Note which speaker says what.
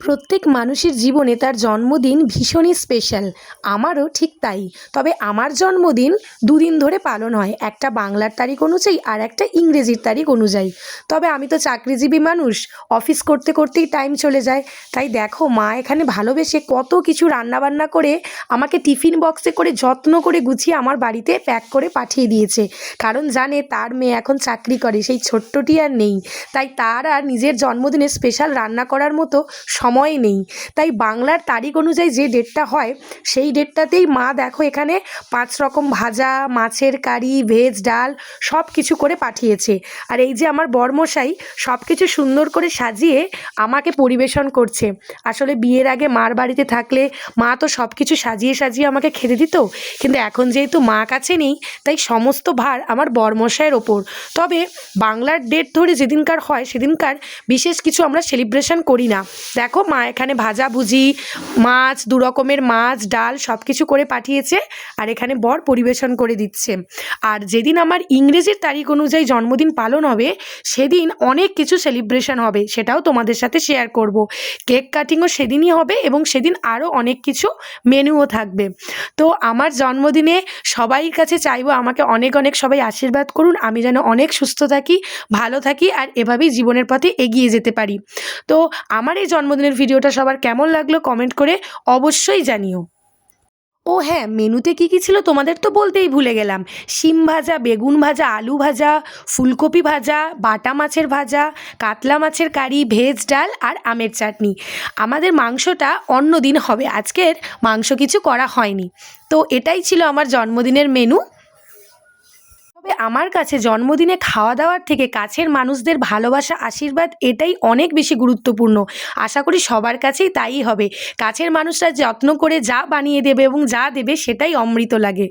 Speaker 1: প্রত্যেক মানুষের জীবনে তার জন্মদিন ভীষণই স্পেশাল আমারও ঠিক তাই। তবে আমার জন্মদিন দুদিন ধরে পালন হয়। একটা বাংলার তারিখ অনুযায়ী আর একটা ইংরেজির তারিখ অনুযায়ী। তবে আমি তো চাকরিজীবী মানুষ। অফিস করতে করতেই টাইম চলে যায়। তাই দেখো, মা এখানে ভালোবেসে কত কিছু রান্নাবান্না করে আমাকে টিফিন বক্সে করে যত্ন করে গুছিয়ে আমার বাড়িতে প্যাক করে পাঠিয়ে দিয়েছে। কারণ জানে তার মেয়ে এখন চাকরি করে, সেই ছোট্টটি আর নেই। তাই তার আর নিজের জন্মদিনে স্পেশাল রান্না করার মতো সময় নেই। তাই বাংলার তারিখ অনুযায়ী যে ডেটটা হয়, সেই ডেটটাতেই মা দেখো এখানে পাঁচ রকম ভাজা, মাছের কারি, ভেজ, ডাল সব কিছু করে পাঠিয়েছে। আর এই যে আমার বরমশাই সব কিছু সুন্দর করে সাজিয়ে আমাকে পরিবেশন করছে। আসলে বিয়ের আগে মার বাড়িতে থাকলে মা তো সব কিছু সাজিয়ে সাজিয়ে আমাকে খেতে দিত। কিন্তু এখন যেহেতু মা কাছে নেই, তাই সমস্ত ভার আমার বরমশাইয়ের ওপর। তবে বাংলার ডেট ধরে যেদিনকার হয়, সেদিনকার বিশেষ কিছু আমরা সেলিব্রেশন করি না। দেখো মা এখানে ভাজাভুজি মাছ, দু রকমের মাছ, ডাল সব কিছু করে পাঠিয়েছে আর এখানে বর পরিবেশন করে দিচ্ছে। আর যেদিন আমার ইংরেজির তারিখ অনুযায়ী জন্মদিন পালন হবে, সেদিন অনেক কিছু সেলিব্রেশন হবে, সেটাও তোমাদের সাথে শেয়ার করব। কেক কাটিংও সেদিনই হবে এবং সেদিন আরও অনেক কিছু মেনুও থাকবে। তো আমার জন্মদিনে সবাই কাছে চাইব, আমাকে অনেক অনেক সবাই আশীর্বাদ করুন, আমি যেন অনেক সুস্থ থাকি, ভালো থাকি আর এভাবেই জীবনের পথে এগিয়ে যেতে পারি। তো আমার এই জন্মদিনের ভিডিওটা সবার কেমন লাগল কমেন্ট করে অবশ্যই জানিও। ও হ্যাঁ মেনুতে কী কী ছিল তোমাদের তো বলতেই ভুলে গেলাম। শিম ভাজা, বেগুন ভাজা, আলু ভাজা, ফুলকপি ভাজা, বাটা মাছের ভাজা, কাতলা মাছের কারি, ভেজ ডাল আর আমের চাটনি। আমাদের মাংসটা অন্য দিন হবে। আজকের মাংস কিছু করা হয়নি। তো এটাই ছিল আমার জন্মদিনের মেনু তবে আমার কাছে জন্মদিনে খাওয়া দাওয়ার থেকে কাছের মানুষদের ভালোবাসা, আশীর্বাদ এটাই অনেক বেশি গুরুত্বপূর্ণ। আশা করি সবার কাছেই তাই হবে। কাছের মানুষরা যত্ন করে যা বানিয়ে দেবে এবং যা দেবে সেটাই অমৃত লাগে।